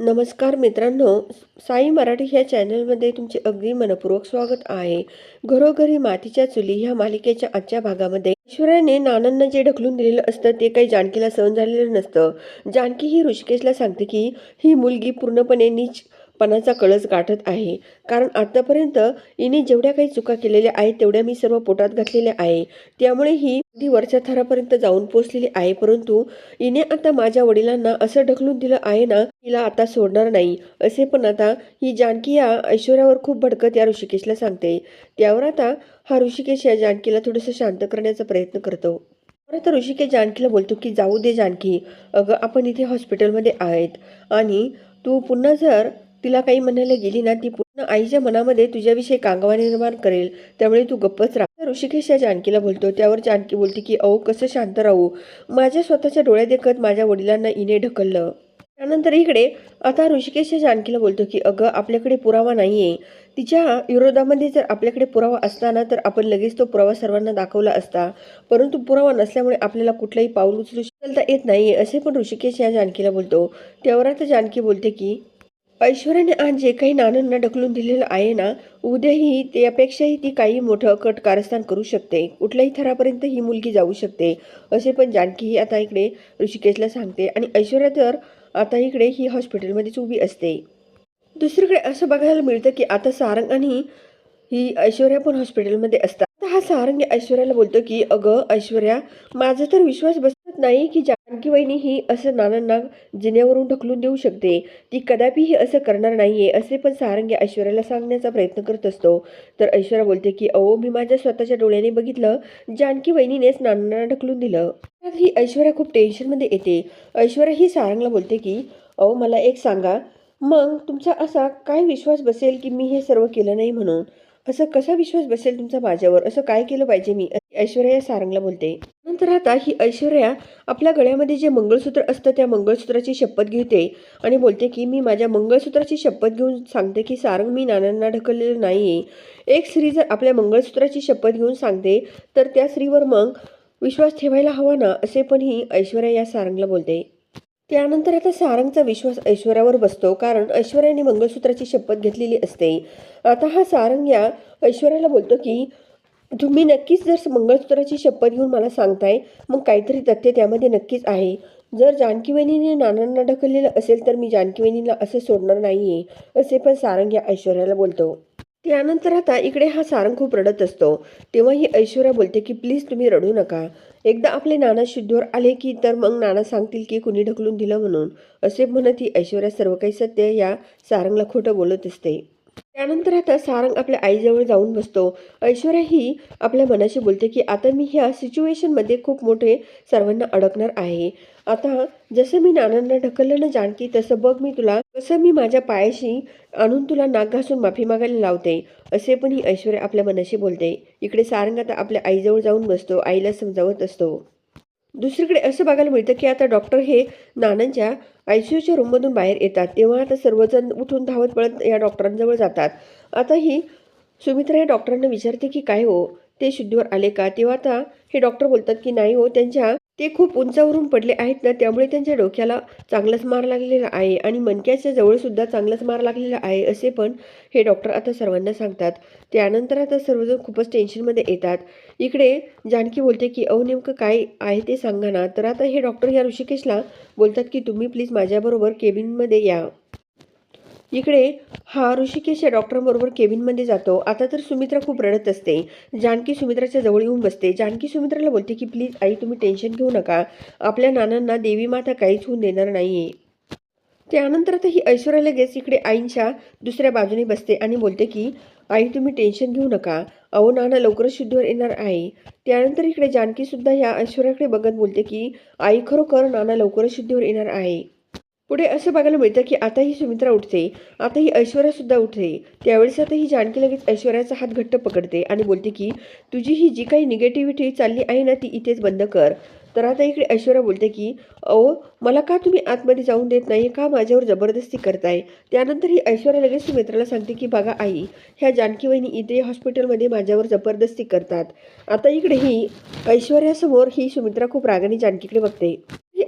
नमस्कार मित्रांनो साई मराठी ह्या चॅनलमध्ये तुमचे अगदी मनपूर्वक स्वागत आहे. घरोघरी मातीच्या चुली ह्या मालिकेच्या आजच्या भागामध्ये ऐश्वर्याने नानांना जे ढकलून दिलेलं असतं ते काही जानकीला सहन झालेलं नसतं. जानकी ही ऋषिकेशला सांगते की ही मुलगी पूर्णपणे नीच पणाचा कळस गाठत आहे. कारण आतापर्यंत हिने जेवढ्या काही चुका केलेल्या आहेत तेवढ्या मी सर्व पोटात घातलेल्या आहे. त्यामुळे ही अगदी वरच्या थरापर्यंत जाऊन पोचलेली आहे. परंतु हिने आता माझ्या वडिलांना असं ढकलून दिलं आहे ना हिला आता सोडणार नाही. असे पण आता ही जानकी या ऐश्वर्यावर खूप भडकत या ऋषिकेशला सांगते. त्यावर आता हा ऋषिकेश या जानकीला थोडंसं शांत करण्याचा प्रयत्न करतो. तर आता ऋषिकेश जानकीला बोलतो की जाऊ दे जानकी. अगं आपण इथे हॉस्पिटलमध्ये आहेत. आणि तू पुन्हा जर तिला काही म्हणायला गेली ना ती पूर्ण आईच्या मनामध्ये तुझ्याविषयी कांगावा निर्माण करेल. त्यामुळे तू गप्पच राहा. ऋषिकेश या जानकीला बोलतो. त्यावर जानकी बोलते की अहो कसं शांत राहू? माझ्या स्वतःच्या डोळ्या देखत माझ्या वडिलांना इने ढकललं. त्यानंतर इकडे आता ऋषिकेश या जानकीला बोलतो की अगं आपल्याकडे पुरावा नाहीये. तिच्या विरोधामध्ये जर आपल्याकडे पुरावा असताना तर आपण लगेच तो पुरावा सर्वांना दाखवला असता. परंतु पुरावा नसल्यामुळे आपल्याला कुठलंही पाऊल उचलू शकता येत नाही असे पण ऋषिकेश या जानकीला बोलतो. त्यावर आता जानकी बोलते की ऐश्वर्याने आज जे काही नानांना ढकलून दिलेलं आहे ना उद्याही ते अपेक्षाही ती काही मोठं कट कारस्थान करू शकते. कुठल्याही थरापर्यंत ही मुलगी जाऊ शकते. असे पण जानकी ही आता इकडे ऋषिकेशला सांगते आणि ऐश्वर्या तर आता इकडे ही हॉस्पिटलमध्येच उभी असते. दुसरीकडे असं बघायला मिळतं की आता सारंग आणि ही ऐश्वर्या पण हॉस्पिटलमध्ये असतात. तेव्हा सारंग ऐश्वर्याला बोलतो की अगं ऐश्वर्या माझा तर विश्वास बसत नाही की जानकी वहिनी ही असं नानांना जिन्यावरून ढकलून देऊ शकते. ती कदापिही असं करणार नाहीये असे पण सारंग ऐश्वर्याला सांगण्याचा प्रयत्न करत असतो. तर ऐश्वर्या बोलते की अहो मी माझ्या स्वतःच्या डोळ्याने बघितलं जानकी वहिनीनेच नानांना ढकलून दिलं. ही ऐश्वर्या खूप टेन्शनमध्ये येते. ऐश्वर्या ही सारंगला बोलते की अहो मला एक सांगा मग तुमचा असा काय विश्वास बसेल की मी हे सर्व केलं नाही म्हणून? असं कसा विश्वास बसेल तुमचा माझ्यावर? असं काय केलं पाहिजे मी? ऐश्वर्या या सारंगला बोलते. नंतर आता ही ऐश्वर्या आपल्या गळ्यामध्ये जे मंगळसूत्र असतं त्या मंगळसूत्राची शपथ घेते आणि बोलते की मी माझ्या मंगळसूत्राची शपथ घेऊन सांगते की सारंग मी नानांना ढकललेलं नाही एक स्त्री जर आपल्या मंगळसूत्राची शपथ घेऊन सांगते तर त्या स्त्रीवर मग विश्वास ठेवायला हवा ना? असे पण ही ऐश्वर्या या सारंगला बोलते. त्यानंतर आता सारंगचा विश्वास ऐश्वर्यावर बसतो कारण ऐश्वर्याने मंगळसूत्राची शपथ घेतलेली असते. आता हा सारंग या ऐश्वर्याला बोलतो की तुम्ही नक्कीच जर मंगळसूत्राची शपथ घेऊन मला सांगताय मग काहीतरी तथ्य त्यामध्ये नक्कीच आहे. जर जानकीवहिनीने नानांना ढकललेलं असेल तर मी जानकीवहिनीला असं सोडणार आहे असे पण सारंग या ऐश्वर्याला बोलतो. त्यानंतर आता इकडे हा सारंग खूप रडत असतो. तेव्हा ही ऐश्वर्या बोलते की प्लीज तुम्ही रडू नका. एकदा आपले नाना शुद्धीवर आले की तर मग नाना सांगतील की कुणी ढकलून दिलं म्हणून. असे म्हणत ही ऐश्वर्या सर्व काही सत्य या सारंगला खोटं बोलत असते. त्यानंतर आता सारंग आपल्या आईजवळ जाऊन बसतो. ऐश्वर्या ही आपल्या मनाशी बोलते की आता मी ह्या सिच्युएशनमध्ये खूप मोठे सर्वांना अडकणार आहे. आता जसं मी नानांना ढकललं ना जानकी तसं बघ मी तुला तसं मी माझ्या पायाशी आणून तुला नाक घासून माफी मागायला लावते. असे पण ही ऐश्वर्या आपल्या मनाशी बोलते. इकडे सारंग आता आपल्या आईजवळ जाऊन बसतो. आईला समजावत असतो. दुसरीकडे असं बघायला मिळतं की आता डॉक्टर हे नानांच्या आय सी यूच्या रूममधून बाहेर येतात. तेव्हा आता सर्वजण उठून धावत पळत या डॉक्टरांजवळ जातात. आता ही सुमित्रा या डॉक्टरांना विचारते की काय हो? ते शुद्धीवर आले का? तेव्हा आता हे डॉक्टर बोलतात की नाही हो त्यांच्या ते खूप उंचावरून पडले आहेत ना त्यामुळे त्यांच्या डोक्याला चांगलाच मार लागलेला आहे आणि मनक्याच्या जवळसुद्धा चांगलाच मार लागलेला आहे असे पण हे डॉक्टर आता सर्वांना सांगतात. त्यानंतर आता सर्वजण खूपच टेन्शनमध्ये येतात. इकडे जानकी बोलते की अहो नेमकं काय आहे ते सांगा ना. तर आता हे डॉक्टर या ऋषिकेशला बोलतात की तुम्ही प्लीज माझ्याबरोबर केबिनमध्ये या. इकडे हा ऋषिकेश या डॉक्टरांबरोबर केबिनमध्ये जातो. आता तर सुमित्रा खूप रडत असते. जानकी सुमित्राच्या जवळ येऊन बसते. जानकी सुमित्राला बोलते की प्लीज आई तुम्ही टेन्शन घेऊ नका. आपल्या नानांना देवी माता काहीच होऊन देणार नाही त्यानंतर आता ही ऐश्वर्या लगेच इकडे आईंच्या दुसऱ्या बाजूने बसते आणि बोलते की आई तुम्ही टेन्शन घेऊ नका. अहो नाना लवकरच शुद्धीवर येणार आहे. त्यानंतर इकडे जानकीसुद्धा या ऐश्वर्याकडे बघत बोलते की आई खरोखर नाना लवकरच शुद्धीवर येणार आहे. पुढे असं बघायला मिळतं की आता ही सुमित्रा उठते आता ही ऐश्वर्यासुद्धा उठते. त्यावेळेस आता ही जानकी लगेच ऐश्वर्याचा हात घट्ट पकडते आणि बोलते की तुझी ही जी काही निगेटिव्हिटी चालली आहे ना ती इथेच बंद कर. तर आता इकडे ऐश्वर्या बोलते की अहो मला का तुम्ही आतमध्ये जाऊन देत नाही? का माझ्यावर जबरदस्ती करताय? त्यानंतर ही ऐश्वर्या लगेच सुमित्राला सांगते की बघा आई ह्या जानकी वहिनी इथे हॉस्पिटलमध्ये माझ्यावर जबरदस्ती करतात. आता इकडे ही ऐश्वर्यासमोर ही सुमित्रा खूप रागाने जानकीकडे बघते.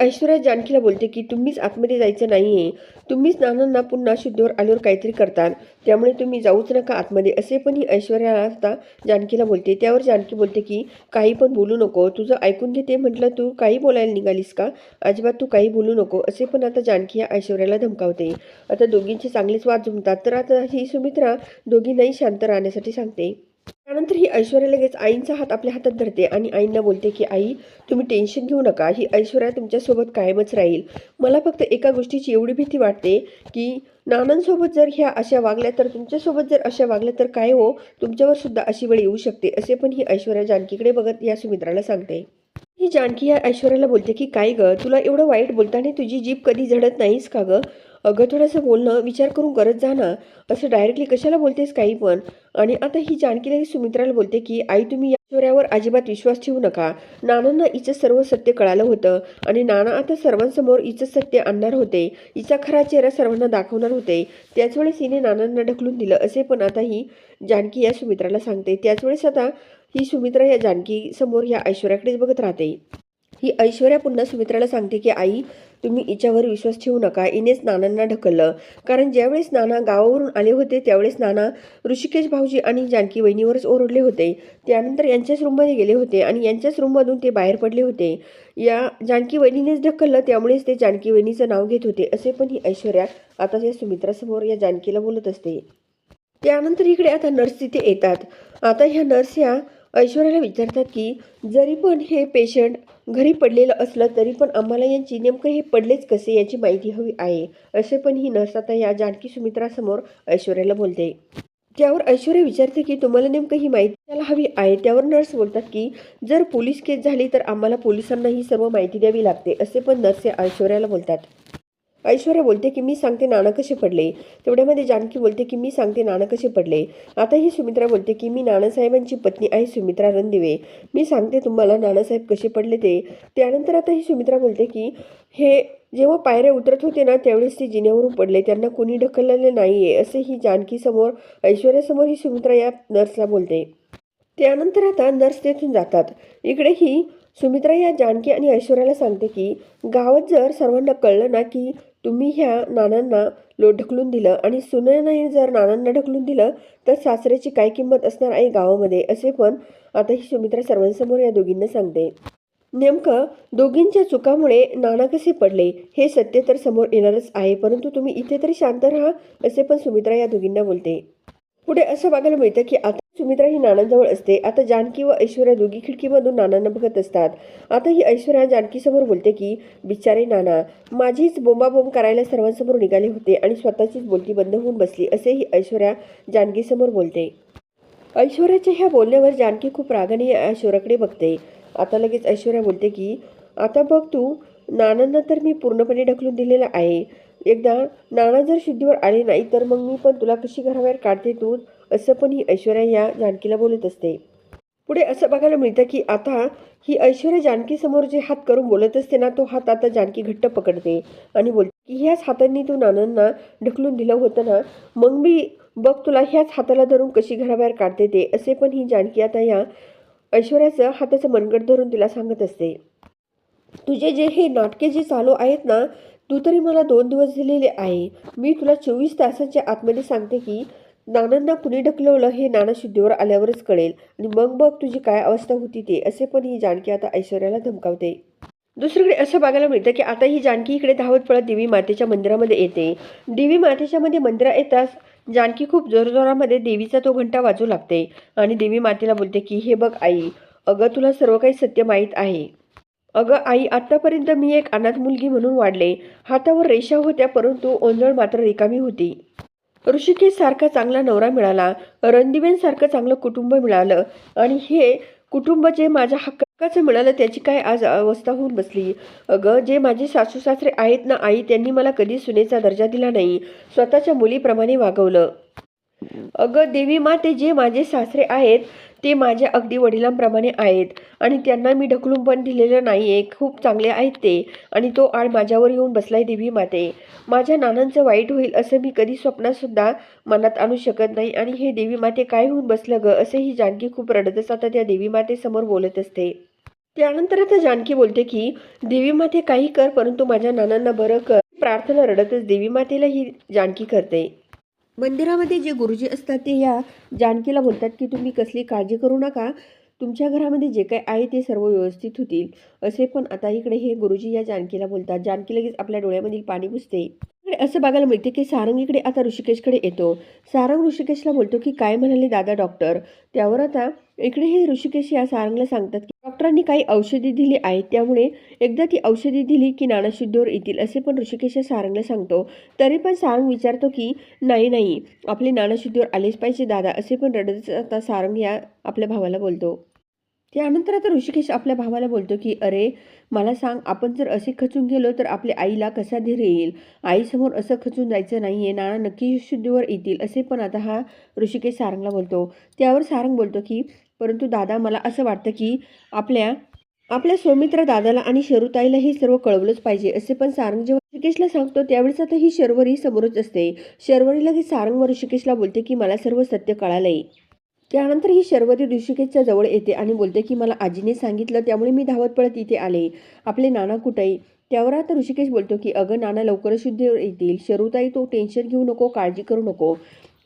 ऐश्वर्या जानकीला बोलते की तुम्हीच आतमध्ये जायचं नाही आहे तुम्हीच नानांना पुन्हा शुद्धीवर आल्यावर काहीतरी करतात. त्यामुळे तुम्ही जाऊच नका आतमध्ये. असे पण ही ऐश्वर्या आता जानकीला बोलते. त्यावर जानकी बोलते की काही पण बोलू नको. तुझं ऐकून घेते म्हटलं तू काही बोलायला निघालीस का? अजिबात तू काही बोलू नको. असे पण आता जानकी या ऐश्वर्याला धमकावते. आता दोघींचे चांगलेच वाद जुमतात. तर आता ही सुमित्रा दोघींनाही शांत राहण्यासाठी सांगते. त्यानंतर ही ऐश्वर्या लगेच आईंचा हात आपल्या हातात धरते आणि आईंना बोलते की आई तुम्ही टेन्शन घेऊ नका. ही ऐश्वर्या तुमच्यासोबत कायमच राहील. मला फक्त एका गोष्टीची एवढी भीती वाटते की नानांसोबत जर ह्या अशा वागल्या तर तुमच्यासोबत जर अशा वागल्या तर काय हो? तुमच्यावर सुद्धा अशी वेळ येऊ शकते असे पण ही ऐश्वर्या जानकीकडे बघत या सुमित्राला सांगते. ही जानकी या ऐश्वर्याला बोलते की काय ग? तुला एवढं वाईट बोलताना तुझी जीभ कधी झडत नाहीस का गं? अगं थोडंसं बोलणं विचार करून करत जा ना असं डायरेक्टली कशाला बोलतेस काही पण? आणि आता ही जानकीला सुमित्राला बोलते की आई तुम्ही या ऐश्वर्यावर अजिबात विश्वास ठेवू नका. नानांना हिचं सर्व सत्य कळालं होतं आणि नाना आता सर्वांसमोर हिचं सत्य आणणार होते. हिचा खरा चेहरा सर्वांना दाखवणार होते. त्याच वेळेस हिने नानांना ढकलून दिलं असे पण आता ही जानकी या सुमित्राला सांगते. त्याच वेळेस आता ही सुमित्रा या जानकी समोर या ऐश्वर्याकडेच बघत राहते. ही ऐश्वर्या पुन्हा सुमित्राला सांगते की आई तुम्ही हिच्यावर विश्वास ठेवू नका. इनेच नानांना ढकललं. कारण ज्यावेळेस नाना गावावरून आले होते त्यावेळेस नाना ऋषिकेश भाऊजी आणि जानकी वहिनीवरच ओरडले होते. त्यानंतर यांच्याच रूममध्ये गेले होते आणि यांच्याच रूममधून ते बाहेर पडले होते. या जानकी वहिनीनेच ढकललं त्यामुळेच ते जानकी वहिनीचं नाव घेत होते असे पण ही ऐश्वर्या आता या सुमित्रासमोर या जानकीला बोलत असते. त्यानंतर इकडे आता नर्स तिथे येतात. आता ह्या नर्स ह्या ऐश्वर्याला विचारतात की जरी पण हे पेशंट घरी पडलेलं असलं तरी पण आम्हाला यांची नेमकं हे पडलेच कसे याची माहिती हवी आहे? असे पण ही नर्स आता या जानकी सुमित्रासमोर ऐश्वर्याला बोलते. त्यावर ऐश्वर्या विचारते की तुम्हाला नेमकं ही माहिती त्याला हवी आहे? त्यावर नर्स बोलतात की जर पोलीस केस झाली तर आम्हाला पोलिसांना ही सर्व माहिती द्यावी लागते असे पण नर्स या ऐश्वर्याला बोलतात. ऐश्वर्या बोलते की मी सांगते नाणं कसे पडले. तेवढ्यामध्ये जानकी बोलते की मी सांगते नाणं कसे पडले. आता ही सुमित्रा बोलते की मी नानासाहेबांची पत्नी आहे सुमित्रा रणदिवे. मी सांगते तुम्हाला नानासाहेब कसे पडले ते. त्यानंतर आता ही सुमित्रा बोलते की हे जेव्हा पायऱ्या उतरत होते ना त्यावेळेस ते जिन्यावरून पडले. त्यांना कोणी ढकललेले नाही आहे असे ही जानकीसमोर ऐश्वर्यासमोर ही सुमित्रा या नर्सला बोलते. त्यानंतर आता नर्स तेथून जातात. इकडे ही सुमित्रा या जानकी आणि ऐश्वर्याला सांगते की गावात जर सर्वांना कळलं ना की तुम्ही ह्या नानांना लो ढकलून दिलं आणि सुनयनाही जर नानांना ढकलून दिलं तर सासऱ्याची काय किंमत असणार आहे गावामध्ये? असे पण आता ही सुमित्रा सर्वांसमोर या दोघींना सांगते. नेमकं दोघींच्या चुकामुळे नाना कसे पडले हे सत्य तर समोर येणारच आहे परंतु तुम्ही इथे तरी शांत राहा असे पण सुमित्रा या दोघींना बोलते. पुढे असं बघायला मिळतं की आता सुमित्रा ही नानांजवळ असते. आता जानकी व ऐश्वर्या दोघी खिडकीमधून नानांना बघत असतात. आता ही ऐश्वर्या जानकीसमोर बोलते की बिचारे नाना माझीच बोंबाबोंब करायला सर्वांसमोर निघाले होते आणि स्वतःचीच बोलती बंद होऊन बसली असे ही ऐश्वर्या जानकीसमोर बोलते. ऐश्वर्याच्या ह्या बोलण्यावर जानकी खूप रागाने ऐश्वर्याकडे बघते. आता लगेच ऐश्वर्या बोलते की आता बघ तू नानांना तर मी पूर्णपणे ढकलून दिलेला आहे. एकदा नाना जर शुद्धीवर आले नाही तर मग मी पण तुला कशी घराबाहेर काढते तू? असं पण ही ऐश्वर्या या जानकीला बोलत असते. पुढे असं बघायला मिळतं की आता ही ऐश्वर्या जानकीसमोर जे हात करून बोलत असते ना तो हात आता जानकी घट्ट पकडते आणि बोलते की ह्याच हातांनी तू नानांना ढकलून दिलं होतं ना मग मी बघ तुला ह्याच हाताला धरून कशी घराबाहेर काढते ते असे पण ही जानकी आता या ऐश्वर्याचं हाताचं मनगट धरून तिला सांगत असते. तुझे जे हे नाटके जे चालू आहेत ना तू तरी मला दोन दिवस दिलेले आहे. मी तुला चोवीस तासाच्या आतमध्ये सांगते की नानांना कुणी ढकलवलं हे नाना शुद्धीवर आल्यावरच कळेल. आणि मग बघ तुझी काय अवस्था होती ते असे पण ही जानकी आता ऐश्वर्याला धमकावते. दुसरीकडे असं बघायला मिळतं की आता ही जानकी इकडे धावत पळत देवी मातेच्या मंदिरामध्ये येते. देवी मातेच्या मध्ये मंदिरात येताच जानकी खूप जोरजोरामध्ये देवीचा तो घंटा वाजू लागते. आणि देवी मातेला बोलते की हे बघ आई अगं तुला सर्व काही सत्य माहीत आहे. अगं आई आत्तापर्यंत मी एक अनाथ मुलगी म्हणून वाढले. हातावर रेषा होत्या परंतु ओंजळ मात्र रिकामी होती. ऋषिकेशसारखा चांगला नवरा मिळाला. रणदिवेंसारखं चांगलं कुटुंब मिळालं. आणि हे कुटुंब जे माझ्या हक्काचं मिळालं त्याची काय आज अवस्था होऊन बसली? अगं जे माझे सासू सासरे आहेत ना आई त्यांनी मला कधी सुनेचा दर्जा दिला नाही. स्वतःच्या मुलीप्रमाणे वागवलं. अगं देवी माते जे माझे सासरे आहेत ते माझ्या अगदी वडिलांप्रमाणे आहेत. आणि त्यांना मी ढकलून पण दिलेलं नाही आहे खूप चांगले आहेत ते. आणि तो आळ माझ्यावर येऊन बसलाय देवी माते. माझ्या नानांचं वाईट होईल असं मी कधी स्वप्नातसुद्धा मनात आणू शकत नाही. आणि हे देवी माते काय होऊन बसलं ग? असे ही जानकी खूप रडतच आता त्या देवी मातेसमोर बोलत असते. त्यानंतर आता जानकी बोलते की देवी माते काही कर परंतु माझ्या नानांना बरं कर. प्रार्थना रडतच देवी मातेला ही जानकी करते. मंदिरामध्ये जे गुरुजी असतात ते या जानकीला बोलतात की तुम्ही कसली काळजी करू नका. तुमच्या घरामध्ये जे काही आहे ते सर्व व्यवस्थित होतील. असे पण आता इकडे हे गुरुजी या जानकीला बोलतात. जानकी लगेच आपल्या डोळ्यामधील पाणी पुसते. इकडे असं बघायला मिळते की सारंग इकडे आता ऋषिकेशकडे येतो. सारंग ऋषिकेशला बोलतो की काय म्हणाले दादा डॉक्टर त्यावर आता इकडे हे ऋषिकेश या सारंगला सांगतात डॉक्टरांनी काही औषधी दिली आहेत त्यामुळे एकदा ती औषधी दिली की नाना शुद्धीवर येतील असे पण ऋषिकेश सारंगला सांगतो. तरी पण सारंग विचारतो की नाही नाही आपले नाना शुद्धीवर आलेच पाहिजे दादा असे पण रडत आता सारंग या आपल्या भावाला बोलतो. त्यानंतर आता ऋषिकेश आपल्या भावाला बोलतो की अरे मला सांग आपण जर असे खचून गेलो तर आपल्या आईला कसा धीर येईल? आईसमोर असं खचून जायचं नाही आहे नाना नक्की शुद्धीवर येतील असे पण आता हा ऋषिकेश सारंगला बोलतो. त्यावर सारंग बोलतो की परंतु दादा मला असं वाटतं की आपल्या आपल्या सौमित्र दादाला आणि शरुताईला हे सर्व कळवलंच पाहिजे असे पण सारंग जेव्हा ऋषिकेशला सांगतो त्यावेळेस आता ही शर्वरी समोरच असते. शर्वरी लगेच सारंग व ऋषिकेशला बोलते की मला सर्व सत्य कळालंय. त्यानंतर ही शर्वरी ऋषिकेशच्या जवळ येते आणि बोलते की मला आजीने सांगितलं त्यामुळे मी धावत पळत इथे आले. आपले नाना कुठे त्यावर आता ऋषिकेश बोलतो की अगं नाना लवकरच शुद्धीवर येतील. शरुताई तो टेन्शन घेऊ नको काळजी करू नको.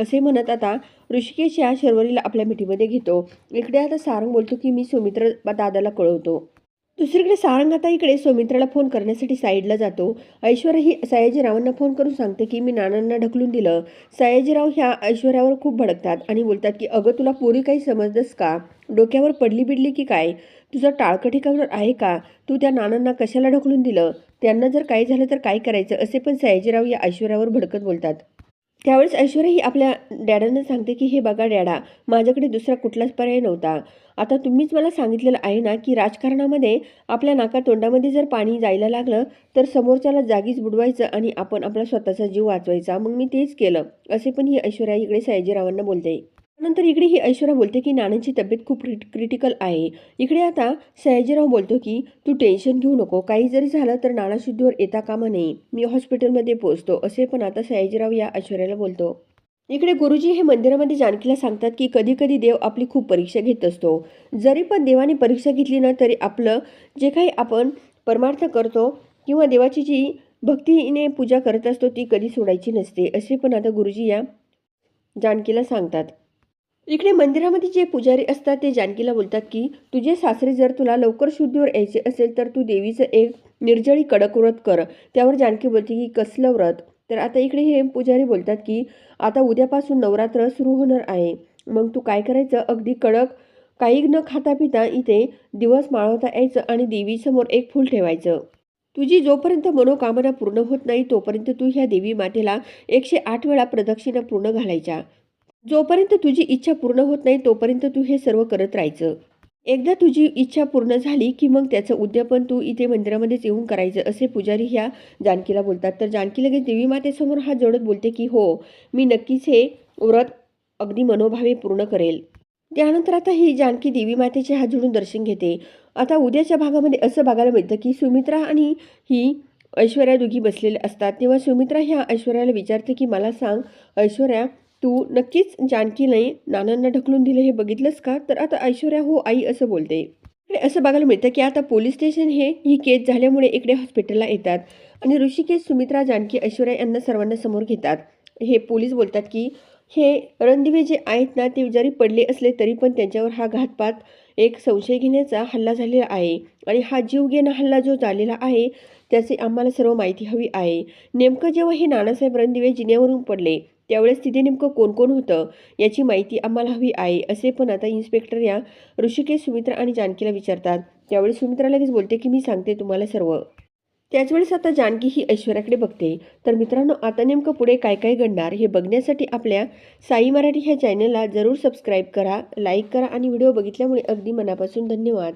असे म्हणत आता ऋषिकेश या शर्वरीला आपल्या मिठीमध्ये घेतो. इकडे आता सारंग बोलतो की मी सुमित्र दादाला कळवतो. दुसरीकडे सारंग आता इकडे सौमित्राला फोन करण्यासाठी साईडला जातो. ऐश्वर्या ही सयाजीरावांना फोन करून सांगते की मी नानांना ढकलून दिलं. सयाजीराव ह्या ऐश्वर्यावर खूप भडकतात आणि बोलतात की अगं तुला पोरी काही समजतस का? डोक्यावर पडली बिडली की काय? तुझं टाळकं ठिकाणावर आहे का? तू त्या नानांना कशाला ढकलून दिलं? त्यांना जर काही झालं तर काय करायचं? असे पण सयाजीराव या ऐश्वर्यावर भडकत बोलतात. त्यावेळेस ऐश्वर्या ही आपल्या डॅडांना सांगते की हे बघा डॅडा माझ्याकडे दुसरा कुठलाच पर्याय नव्हता. आता तुम्हीच मला सांगितलेलं आहे ना की राजकारणामध्ये आपल्या नाका तोंडामध्ये जर पाणी जायला लागलं तर समोरच्याला जागीच बुडवायचं आणि आपण आपला स्वतःचा जीव वाचवायचा. मग मी तेच केलं असे पण ही ऐश्वर्या इकडे सयाजीरावांना बोलते. नंतर इकडे ही ऐश्वर्या बोलते की नानांची तब्येत खूप क्रिटिकल आहे. इकडे आता सयाजीराव बोलतो की तू टेन्शन घेऊ नको. काही जरी झालं तर नाना शुद्धीवर येता कामा नये. मी हॉस्पिटलमध्ये पोहोचतो. असे पण आता सयाजीराव या ऐश्वर्याला बोलतो. इकडे गुरुजी हे मंदिरामध्ये जानकीला सांगतात की कधी कधी देव आपली खूप परीक्षा घेत असतो. जरी पण देवाने परीक्षा घेतली ना तरी आपलं जे काही आपण परमार्थ करतो किंवा देवाची जी भक्तीने पूजा करत असतो ती कधी सोडायची नसते. असे पण आता गुरुजी या जानकीला सांगतात. इकडे मंदिरामध्ये जे पुजारी असतात ते जानकीला बोलतात की तुझे सासरे जर तुला लवकर शुद्धीवर यायचे असेल तर तू देवीचं एक निर्जळी कडक व्रत कर. त्यावर जानकी बोलते की कसलं व्रत? तर आता इकडे हे पुजारी बोलतात की आता उद्यापासून नवरात्र सुरू होणार आहे. मग तू काय करायचं? अगदी कडक काही न खाता पिता इथे दिवस माळवता यायचं आणि देवीसमोर एक फूल ठेवायचं. तुझी जोपर्यंत मनोकामना पूर्ण होत नाही तोपर्यंत तू ह्या देवी मातेला एकशे आठ वेळा प्रदक्षिणा पूर्ण घालायच्या. जोपर्यंत तुझी इच्छा पूर्ण होत नाही तोपर्यंत तू हे सर्व करत राहायचं. एकदा तुझी इच्छा पूर्ण झाली की मग त्याचं उद्यापन तू इथे मंदिरामध्येच येऊन करायचं असे पुजारी ह्या जानकीला बोलतात. तर जानकी लगेच देवी मातेसमोर हात जोडत बोलते की हो मी नक्कीच हे व्रत अगदी मनोभावे पूर्ण करेल. त्यानंतर आता ही जानकी देवी मातेचे हात जोडून दर्शन घेते. आता उद्याच्या भागामध्ये असं बघायला मिळतं की सुमित्रा आणि ही ऐश्वर्या दोघी बसलेले असतात. तेव्हा सुमित्रा ह्या ऐश्वर्याला विचारते की मला सांग ऐश्वर्या तू नक्कीच जानकीने नानांना ढकलून दिलं हे बघितलंस का? तर आता ऐश्वर्या हो आई असं बोलते. इकडे असं बघायला मिळतं की आता पोलीस स्टेशन हे ही केस झाल्यामुळे इकडे हॉस्पिटलला येतात. आणि ऋषिकेश सुमित्रा जानकी ऐश्वर्या यांना सर्वांना समोर घेतात. हे पोलीस बोलतात की हे रणदिवे जे आहेत ना ते जरी पडले असले तरी पण त्यांच्यावर हा घातपात एक संशय घेण्याचा हल्ला झालेला आहे. आणि हा जीव घेणं हल्ला जो झालेला आहे त्याची आम्हाला सर्व माहिती हवी आहे. नेमकं जेव्हा हे नानासाहेब रणदिवे जिन्यावरून पडले त्यावेळेस तिथे नेमकं कोण कोण होतं याची माहिती आम्हाला हवी आहे असे पण आता इन्स्पेक्टर या ऋषिकेश सुमित्रा आणि जानकीला विचारतात. त्यावेळी सुमित्रा लगेच बोलते की मी सांगते तुम्हाला सर्व. त्याचवेळेस आता जानकी ही ऐश्वर्याकडे बघते. तर मित्रांनो आता नेमकं पुढे काय काय घडणार हे बघण्यासाठी आपल्या साई मराठी ह्या चॅनलला जरूर सबस्क्राईब करा लाईक करा आणि व्हिडिओ बघितल्यामुळे अगदी मनापासून धन्यवाद.